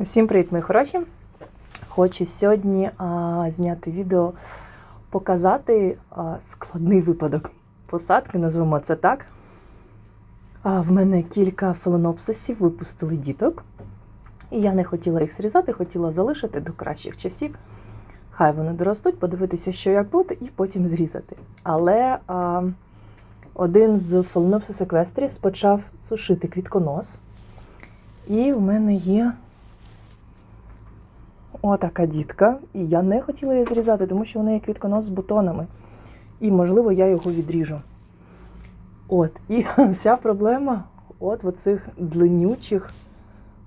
Усім привіт, мої хороші! Хочу сьогодні а, зняти відео, показати а, складний випадок посадки, назвемо це так. А, в мене кілька фаленопсисів випустили діток, і я не хотіла їх зрізати, хотіла залишити до кращих часів. Хай вони доростуть, подивитися, що як буде, і потім зрізати. Але а, один з фаленопсис еквестріс почав сушити квітконос. І в мене є отака дітка. І я не хотіла її зрізати, тому що в неї квітконос з бутонами. І, можливо, я його відріжу. От. І вся проблема от в цих длинючих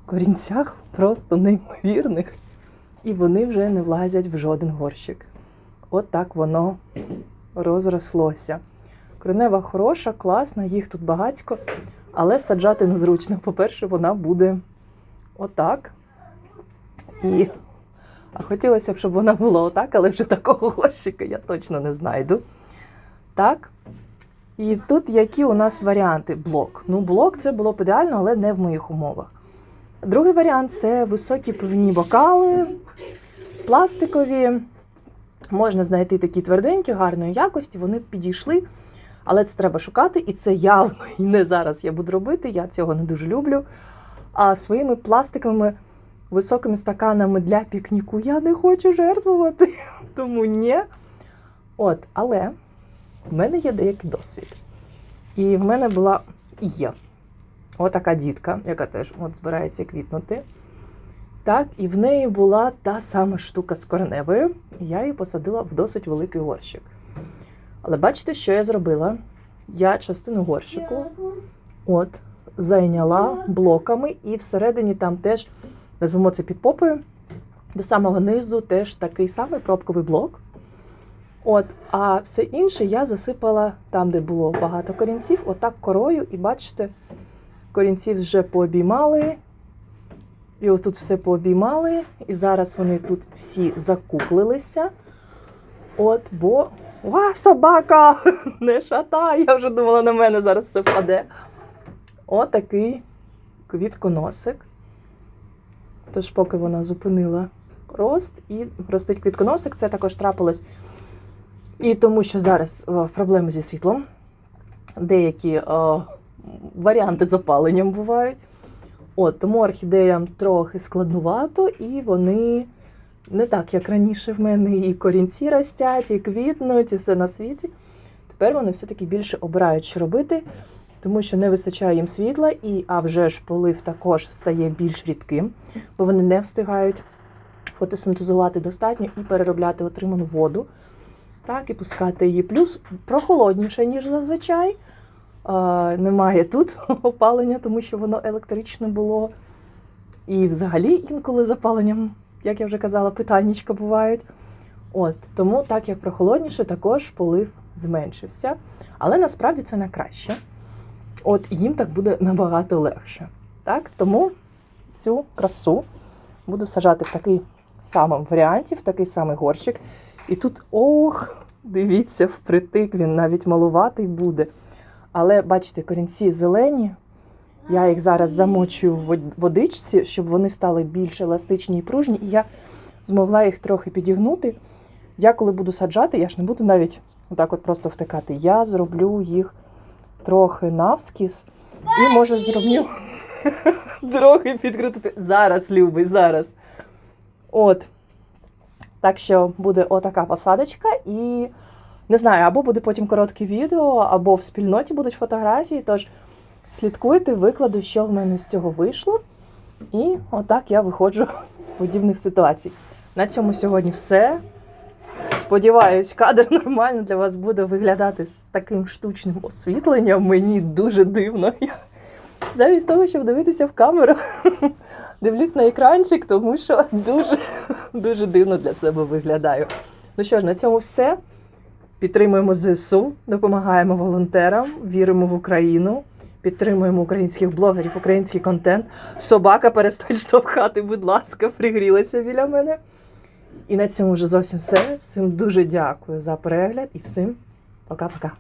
корінцях, просто неймовірних. І вони вже не влазять в жоден горщик. От так воно розрослося. Коренева хороша, класна, їх тут багатько, але саджати незручно. По-перше, вона буде отак. І... А хотілося б, щоб вона була отак, але вже такого горщика я точно не знайду. Так. І тут які у нас варіанти? Блок. Ну, блок це було б ідеально, але не в моїх умовах. Другий варіант це високі пивні бокали, пластикові. Можна знайти такі тверденькі, гарної якості, вони підійшли, але це треба шукати, і це явно і не зараз я буду робити. Я цього не дуже люблю. А своїми пластиковими високими стаканами для пікніку я не хочу жертвувати, тому ні. От, але в мене є деякий досвід. І в мене була і є отака дітка, яка теж от збирається квітнути. Так, і в неї була та сама штука з кореневою. Я її посадила в досить великий горщик. Але бачите, що я зробила? Я частину горщику от, зайняла блоками, і всередині там теж, назвемо це під попою, до самого низу теж такий самий пробковий блок. От, а все інше я засипала там, де було багато корінців, отак корою, і бачите, корінців вже пообіймали. І отут все пообіймали, і зараз вони тут всі закуклилися. От, бо. Ва, собака! Не шатай! Я вже думала, на мене зараз все впаде. Отакий квітконосик. Тож, поки вона зупинила рост і ростить квітконосик, це також трапилось. І тому що зараз о, проблеми зі світлом, деякі о, варіанти з опаленням бувають. От, тому орхідеям трохи складнувато, і вони не так, як раніше в мене і корінці ростять, і квітнуть, і все на світі. Тепер вони все-таки більше обирають, що робити, тому що не вистачає їм світла, і а вже ж полив також стає більш рідким, бо вони не встигають фотосинтезувати достатньо і переробляти отриману воду. Так, і пускати її. Плюс прохолодніше, ніж зазвичай. А, немає тут опалення, тому що воно електричне було. І взагалі інколи з опаленням, як я вже казала, питаннячка бувають. От, тому, так як прохолодніше, також полив зменшився. Але насправді це не краще. От їм так буде набагато легше. Так? Тому цю красу буду сажати в такий самий варіанті, в такий самий горщик. І тут, ох, дивіться, впритик він навіть малуватий буде. Але бачите, корінці зелені. Я їх зараз замочую в водичці, щоб вони стали більш еластичні і пружні, і я змогла їх трохи підігнути. Я коли буду саджати, я ж не буду навіть отак от просто втикати. Я зроблю їх трохи навскіз і може зроблю трохи підкрутити. Зараз, любий, зараз. От. Так що буде отака посадочка, і не знаю, або буде потім коротке відео, або в спільноті будуть фотографії. Тож слідкуйте, викладу, що в мене з цього вийшло. І отак я виходжу з подібних ситуацій. На цьому сьогодні все. Сподіваюсь, кадр нормально для вас буде виглядати з таким штучним освітленням. Мені дуже дивно. Я замість того, щоб дивитися в камеру, дивлюсь на екранчик, тому що дуже, дуже дивно для себе виглядаю. Ну що ж, на цьому все. Підтримуємо ЗСУ, допомагаємо волонтерам, віримо в Україну, підтримуємо українських блогерів, український контент. Собака перестань штовхати, будь ласка, пригрілася біля мене. І на цьому вже зовсім все. Всім дуже дякую за перегляд і всім пока-пока.